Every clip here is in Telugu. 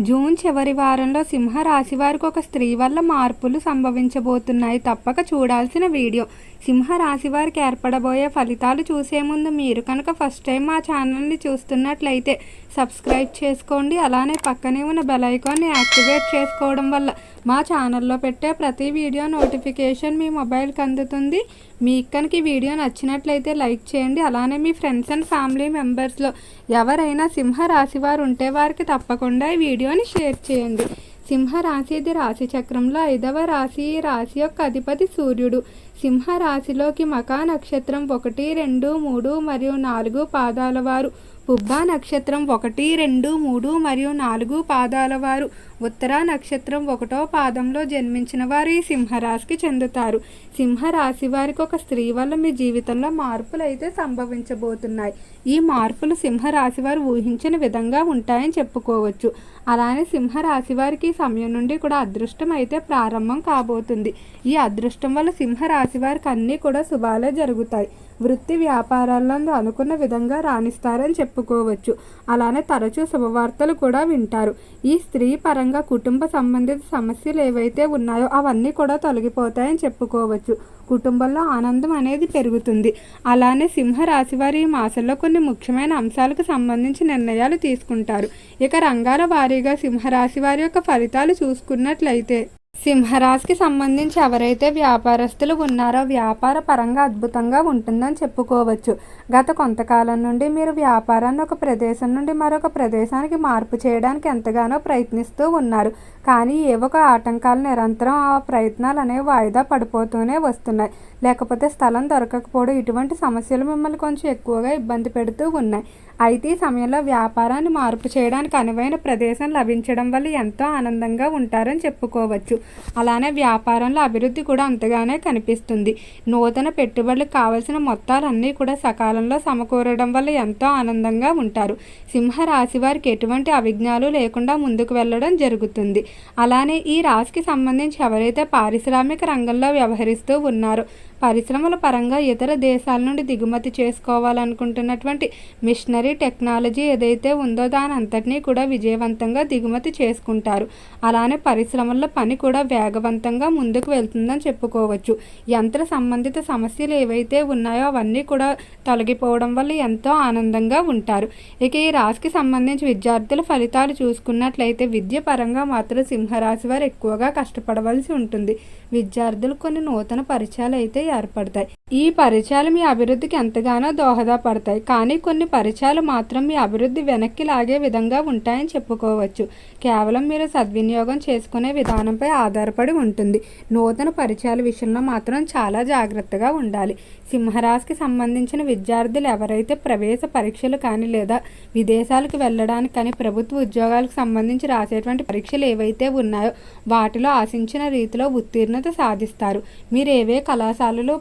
జూన్ చివరి వారంలో సింహ రాశి వారికి ఒక స్త్రీ వల్ల మార్పులు సంభవించబోతున్నాయి. తప్పక చూడాల్సిన వీడియో. సింహరాశి వారికి ఏర్పడబోయే ఫలితాలు చూసే ముందు మీరు కనుక ఫస్ట్ టైం మా ఛానల్ని చూస్తున్నట్లయితే సబ్స్క్రైబ్ చేసుకోండి. అలానే పక్కనే ఉన్న బెల్ ఐకాన్ని యాక్టివేట్ చేసుకోవడం వల్ల మా ఛానల్లో పెట్టే ప్రతి వీడియో నోటిఫికేషన్ మీ మొబైల్కి అందుతుంది. మీకు కనుక ఈ వీడియో నచ్చినట్లయితే లైక్ చేయండి. అలానే మీ ఫ్రెండ్స్ అండ్ ఫ్యామిలీ మెంబర్స్లో ఎవరైనా సింహ రాశి వారు ఉంటే వారికి తప్పకుండా ఈ వీడియోని షేర్ చేయండి. సింహ రాశిది రాశి చక్రంలో ఐదవ రాశి ఈ రాశి యొక్క అధిపతి సూర్యుడు. సింహ రాశిలోకి మకా నక్షత్రం ఒకటి రెండు మూడు మరియు నాలుగు పాదాల వారు. పుబ్బా నక్షత్రం ఒకటి రెండు మూడు మరియు నాలుగు పాదాల వారు. ఉత్తర నక్షత్రం ఒకటో పాదంలో జన్మించిన వారు ఈ సింహరాశికి చెందుతారు. సింహరాశి వారికి ఒక స్త్రీ వల్ల మీ జీవితంలో మార్పులు అయితే సంభవించబోతున్నాయి. ఈ మార్పులు సింహరాశి వారు ఊహించిన విధంగా ఉంటాయని చెప్పుకోవచ్చు. అలానే సింహరాశి వారికి ఈ సమయం నుండి కూడా అదృష్టం అయితే ప్రారంభం కాబోతుంది. ఈ అదృష్టం వల్ల సింహరాశి వారికి అన్నీ కూడా శుభాలే జరుగుతాయి. వృత్తి వ్యాపారాలను అనుకున్న విధంగా రాణిస్తారని చెప్పుకోవచ్చు. అలానే తరచూ శుభవార్తలు కూడా వింటారు. ఈ స్త్రీ పరంగా కుటుంబ సంబంధిత సమస్యలు ఏవైతే ఉన్నాయో అవన్నీ కూడా తొలగిపోతాయని చెప్పుకోవచ్చు. కుటుంబంలో ఆనందం అనేది పెరుగుతుంది. అలానే సింహరాశి వారి ఈ మాసంలో కొన్ని ముఖ్యమైన అంశాలకు సంబంధించి నిర్ణయాలు తీసుకుంటారు. ఇక రంగాల వారీగా సింహరాశి వారి యొక్క ఫలితాలు చూసుకున్నట్లయితే సింహరాశికి సంబంధించి ఎవరైతే వ్యాపారస్తులు ఉన్నారో వ్యాపార పరంగా అద్భుతంగా ఉంటుందని చెప్పుకోవచ్చు. గత కొంతకాలం నుండి మీరు వ్యాపారాన్ని ఒక ప్రదేశం నుండి మరొక ప్రదేశానికి మార్పు చేయడానికి ఎంతగానో ప్రయత్నిస్తూ ఉన్నారు. కానీ ఏవో ఒక ఆటంకాలు నిరంతరం ఆ ప్రయత్నాలు అనేవి వాయిదా పడిపోతూనే వస్తున్నాయి. లేకపోతే స్థలం దొరకకపోవడం ఇటువంటి సమస్యలు మిమ్మల్ని కొంచెం ఎక్కువగా ఇబ్బంది పెడుతూ ఉన్నాయి. అయితే ఈ సమయంలో వ్యాపారాన్ని మార్పు చేయడానికి అనువైన ప్రదేశం లభించడం వల్ల ఎంతో ఆనందంగా ఉంటారని చెప్పుకోవచ్చు. అలానే వ్యాపారంలో అభివృద్ధి కూడా అంతగానే కనిపిస్తుంది. నూతన పెట్టుబడులకు కావలసిన మొత్తాలన్నీ కూడా సకాలంలో సమకూరడం వల్ల ఎంతో ఆనందంగా ఉంటారు. సింహరాశి వారికి ఎటువంటి అవిఘ్నాలు లేకుండా ముందుకు వెళ్ళడం జరుగుతుంది. అలానే ఈ రాశికి సంబంధించి ఎవరైతే పారిశ్రామిక రంగంలో వ్యవహరిస్తూ ఉన్నారో పరిశ్రమల పరంగా ఇతర దేశాల నుండి దిగుమతి చేసుకోవాలనుకుంటున్నటువంటి మిషనరీ టెక్నాలజీ ఏదైతే ఉందో దాని అంతటినీ కూడా విజయవంతంగా దిగుమతి చేసుకుంటారు. అలానే పరిశ్రమల్లో పని కూడా వేగవంతంగా ముందుకు వెళ్తుందని చెప్పుకోవచ్చు. యంత్ర సంబంధిత సమస్యలు ఏవైతే ఉన్నాయో అవన్నీ కూడా తొలగిపోవడం వల్ల ఎంతో ఆనందంగా ఉంటారు. ఇక ఈ రాశికి సంబంధించి విద్యార్థుల ఫలితాలు చూసుకున్నట్లయితే విద్య పరంగా మాత్రం సింహరాశి వారు ఎక్కువగా కష్టపడవలసి ఉంటుంది. విద్యార్థులు కొన్ని నూతన పరిచయాలు అయితే ఏర్పడతాయి. ఈ పరిచయాలు మీ అభివృద్ధికి ఎంతగానో దోహదపడతాయి. కానీ కొన్ని పరిచయాలు మాత్రం మీ అభివృద్ధి వెనక్కి లాగే విధంగా ఉంటాయని చెప్పుకోవచ్చు. కేవలం మీరు సద్వినియోగం చేసుకునే విధానంపై ఆధారపడి ఉంటుంది. నూతన పరిచయాల విషయంలో మాత్రం చాలా జాగ్రత్తగా ఉండాలి. సింహరాశికి సంబంధించిన విద్యార్థులు ఎవరైతే ప్రవేశ పరీక్షలు కానీ లేదా విదేశాలకు వెళ్ళడానికి కానీ ప్రభుత్వ ఉద్యోగాలకు సంబంధించి రాసేటువంటి పరీక్షలు ఏవైతే ఉన్నాయో వాటిలో ఆశించిన రీతిలో ఉత్తీర్ణత సాధిస్తారు. మీరు ఏవే కళాశాలలు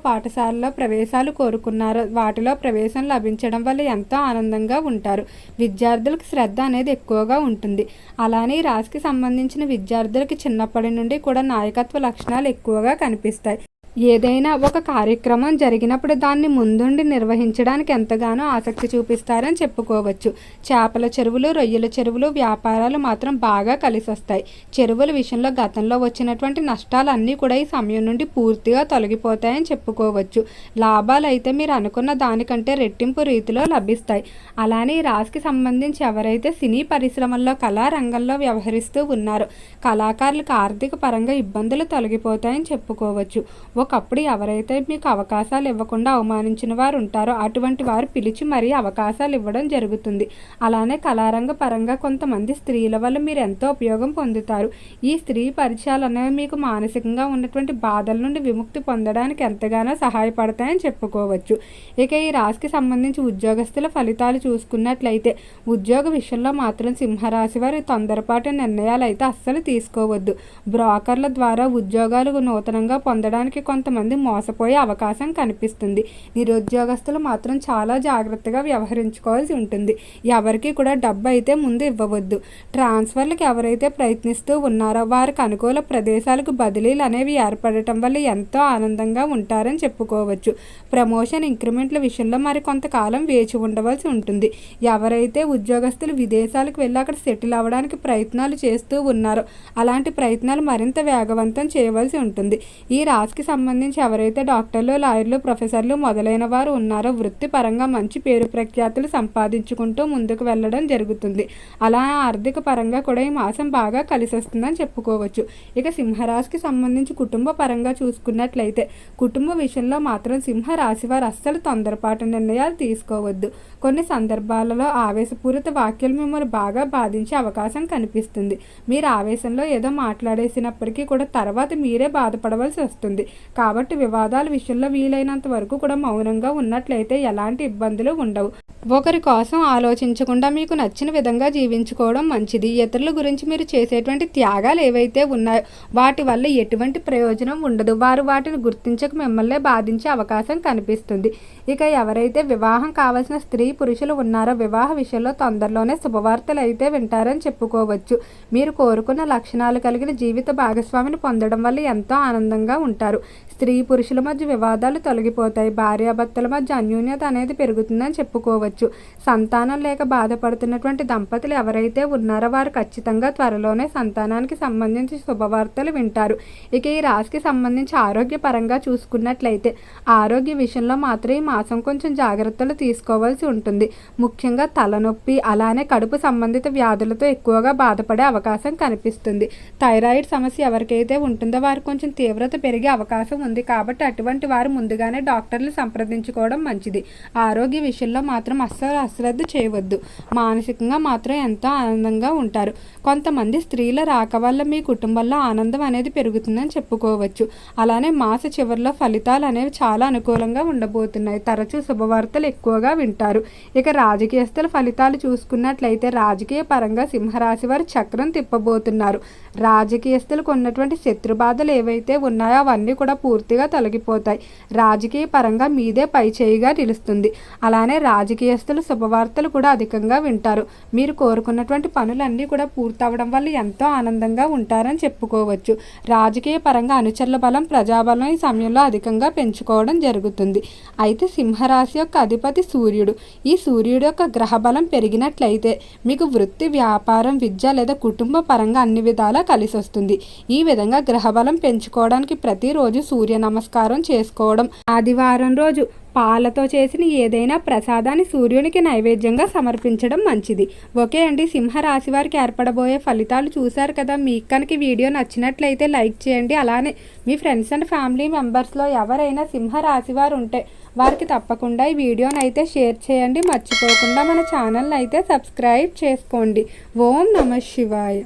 పాఠశాలలో ప్రవేశాలు కోరుకున్నారో. వాటిలో ప్రవేశం లభించడం వల్ల ఎంతో ఆనందంగా ఉంటారు. విద్యార్థులకు శ్రద్ధ అనేది ఎక్కువగా ఉంటుంది. అలానే ఈ రాశికి సంబంధించిన విద్యార్థులకి చిన్నప్పటి నుండి కూడా నాయకత్వ లక్షణాలు ఎక్కువగా కనిపిస్తాయి. ఏదైనా ఒక కార్యక్రమం జరిగినప్పుడు దాన్ని ముందుండి నిర్వహించడానికి ఎంతగానో ఆసక్తి చూపిస్తారని చెప్పుకోవచ్చు. చేపల చెరువులు రొయ్యల చెరువులు వ్యాపారాలు మాత్రం బాగా కలిసి వస్తాయి చెరువుల విషయంలో గతంలో వచ్చినటువంటి నష్టాలన్నీ కూడా ఈ సమయం నుండి పూర్తిగా తొలగిపోతాయని చెప్పుకోవచ్చు. లాభాలు అయితే మీరు అనుకున్న దానికంటే రెట్టింపు రీతిలో లభిస్తాయి. అలానే ఈ రాశికి సంబంధించి ఎవరైతే సినీ పరిశ్రమల్లో కళారంగంలో వ్యవహరిస్తూ ఉన్నారో కళాకారులకు ఆర్థిక పరంగా ఇబ్బందులు తొలగిపోతాయని చెప్పుకోవచ్చు. ఒకప్పుడు ఎవరైతే మీకు అవకాశాలు ఇవ్వకుండా అవమానించిన వారు ఉంటారో అటువంటి వారు పిలిచి మరీ అవకాశాలు ఇవ్వడం జరుగుతుంది. అలానే కళారంగ పరంగా కొంతమంది స్త్రీల వల్ల మీరు ఎంతో ఉపయోగం పొందుతారు. ఈ స్త్రీ పరిచయాలు అనేవి మీకు మానసికంగా ఉన్నటువంటి బాధల నుండి విముక్తి పొందడానికి ఎంతగానో సహాయపడతాయని చెప్పుకోవచ్చు. ఇక ఈ రాశికి సంబంధించి ఉద్యోగస్తుల ఫలితాలు చూసుకున్నట్లయితే ఉద్యోగ విషయంలో మాత్రం సింహరాశి వారి తొందరపాటు నిర్ణయాలు అయితే అస్సలు తీసుకోవద్దు. బ్రోకర్ల ద్వారా ఉద్యోగాలు నూతనంగా పొందడానికి కొంతమంది మోసపోయే అవకాశం కనిపిస్తుంది. నిరుద్యోగస్తులు మాత్రం చాలా జాగ్రత్తగా వ్యవహరించుకోవాల్సి ఉంటుంది. ఎవరికి కూడా డబ్బు అయితే ముందు ఇవ్వవద్దు. ట్రాన్స్ఫర్లకు ఎవరైతే ప్రయత్నిస్తూ ఉన్నారో వారికి అనుకూల ప్రదేశాలకు బదిలీలు అనేవి ఏర్పడటం వల్ల ఎంతో ఆనందంగా ఉంటారని చెప్పుకోవచ్చు. ప్రమోషన్ ఇంక్రిమెంట్ల విషయంలో మరి కొంతకాలం వేచి ఉండవలసి ఉంటుంది. ఎవరైతే ఉద్యోగస్తులు విదేశాలకు వెళ్ళి అక్కడ సెటిల్ అవ్వడానికి ప్రయత్నాలు చేస్తూ ఉన్నారో అలాంటి ప్రయత్నాలు మరింత వేగవంతం చేయవలసి ఉంటుంది. ఈ రాశికి సంబంధించి సంబంధించి ఎవరైతే డాక్టర్లు లాయర్లు ప్రొఫెసర్లు మొదలైన వారు ఉన్నారో వృత్తిపరంగా మంచి పేరు ప్రఖ్యాతులు సంపాదించుకుంటూ ముందుకు వెళ్ళడం జరుగుతుంది. అలా ఆర్థిక పరంగా కూడా ఈ మాసం బాగా కలిసి వస్తుందని చెప్పుకోవచ్చు. ఇక సింహరాశికి సంబంధించి కుటుంబ పరంగా చూసుకున్నట్లయితే కుటుంబ విషయంలో మాత్రం సింహరాశి వారు అస్సలు తొందరపాటు నిర్ణయాలు తీసుకోవద్దు. కొన్ని సందర్భాలలో ఆవేశపూరిత వాక్యాలు మిమ్మల్ని బాగా బాధించే అవకాశం కనిపిస్తుంది. మీరు ఆవేశంలో ఏదో మాట్లాడేసినప్పటికీ కూడా తర్వాత మీరే బాధపడవలసి వస్తుంది. కాబట్టి వివాదాల విషయంలో వీలైనంత వరకు కూడా మౌనంగా ఉన్నట్లయితే ఎలాంటి ఇబ్బందులు ఉండవు. ఒకరి కోసం ఆలోచించకుండా మీకు నచ్చిన విధంగా జీవించుకోవడం మంచిది. ఇతరుల గురించి మీరు చేసేటువంటి త్యాగాలు ఏవైతే ఉన్నాయో వాటి వల్ల ఎటువంటి ప్రయోజనం ఉండదు. వారు వాటిని గుర్తించక మిమ్మల్ని బాధించే అవకాశం కనిపిస్తుంది. ఇక ఎవరైతే వివాహం కావాల్సిన స్త్రీ పురుషులు ఉన్నారో వివాహ విషయంలో తొందరలోనే శుభవార్తలు అయితే వింటారని చెప్పుకోవచ్చు. మీరు కోరుకున్న లక్షణాలు కలిగిన జీవిత భాగస్వామిని పొందడం వల్ల ఎంతో ఆనందంగా ఉంటారు. స్త్రీ పురుషుల మధ్య వివాదాలు తొలగిపోతాయి. భార్యాభర్తల మధ్య అన్యోన్యత అనేది పెరుగుతుందని చెప్పుకోవచ్చు. సంతానం లేక బాధపడుతున్నటువంటి దంపతులు ఎవరైతే ఉన్నారో వారు ఖచ్చితంగా త్వరలోనే సంతానానికి సంబంధించి శుభవార్తలు వింటారు. ఇక ఈ రాశికి సంబంధించి ఆరోగ్యపరంగా చూసుకున్నట్లయితే ఆరోగ్య విషయంలో మాత్రం ఈ మాసం కొంచెం జాగ్రత్తలు తీసుకోవాల్సి ఉంటుంది. ముఖ్యంగా తలనొప్పి అలానే కడుపు సంబంధిత వ్యాధులతో ఎక్కువగా బాధపడే అవకాశం కనిపిస్తుంది. థైరాయిడ్ సమస్య ఎవరికైతే ఉంటుందో వారు కొంచెం తీవ్రత పెరిగే అవకాశం ఉంది కాబట్టి అటువంటి వారు ముందుగానే డాక్టర్లు సంప్రదించుకోవడం మంచిది. ఆరోగ్య విషయంలో మాత్రం అస్సలు అశ్రద్ధ చేయవద్దు. మానసికంగా మాత్రం ఎంతో ఆనందంగా ఉంటారు. కొంతమంది స్త్రీల రాక వల్ల మీ కుటుంబంలో ఆనందం అనేది పెరుగుతుందని చెప్పుకోవచ్చు. అలానే మాస చివరిలో ఫలితాలు అనేవి చాలా అనుకూలంగా ఉండబోతున్నాయి. తరచూ శుభవార్తలు ఎక్కువగా వింటారు. ఇక రాజకీయస్తుల ఫలితాలు చూసుకున్నట్లయితే రాజకీయ పరంగా సింహరాశి వారు చక్రం తిప్పబోతున్నారు. రాజకీయస్తులకు ఉన్నటువంటి శత్రుబాధలు ఏవైతే ఉన్నాయో అవన్నీ కూడా పూర్తిగా తొలగిపోతాయి. రాజకీయ పరంగా మీదే పై చేయిగా నిలుస్తుంది. అలానే రాజకీయస్తులు శుభవార్తలు కూడా అధికంగా వింటారు. మీరు కోరుకున్నటువంటి పనులన్నీ కూడా పూర్తవడం వల్ల ఎంతో ఆనందంగా ఉంటారని చెప్పుకోవచ్చు. రాజకీయ పరంగా అనుచరుల బలం ప్రజాబలం ఈ సమయంలో అధికంగా పెంచుకోవడం జరుగుతుంది. అయితే సింహరాశి యొక్క అధిపతి సూర్యుడు. ఈ సూర్యుడు యొక్క గ్రహ బలం పెరిగినట్లయితే మీకు వృత్తి వ్యాపారం విద్య లేదా కుటుంబ పరంగా అన్ని విధాలా కలిసి వస్తుంది ఈ విధంగా గ్రహబలం పెంచుకోవడానికి ప్రతిరోజు సూర్య నమస్కారం చేసుకోవడం. ఆదివారం రోజు పాలతో చేసిన ఏదైనా ప్రసాదాన్ని సూర్యునికి నైవేద్యంగా సమర్పించడం మంచిది. ఓకే అండి సింహరాశి వారికి ఏర్పడబోయే ఫలితాలు చూశారు కదా. మీకు కనుక వీడియో నచ్చినట్లయితే లైక్ చేయండి. అలానే మీ ఫ్రెండ్స్ అండ్ ఫ్యామిలీ మెంబర్స్లో ఎవరైనా సింహరాశి వారు ఉంటే వారికి తప్పకుండా ఈ వీడియోని అయితే షేర్ చేయండి. మర్చిపోకుండా మన ఛానల్ని అయితే సబ్స్క్రైబ్ చేసుకోండి. ఓం నమ శివాయ.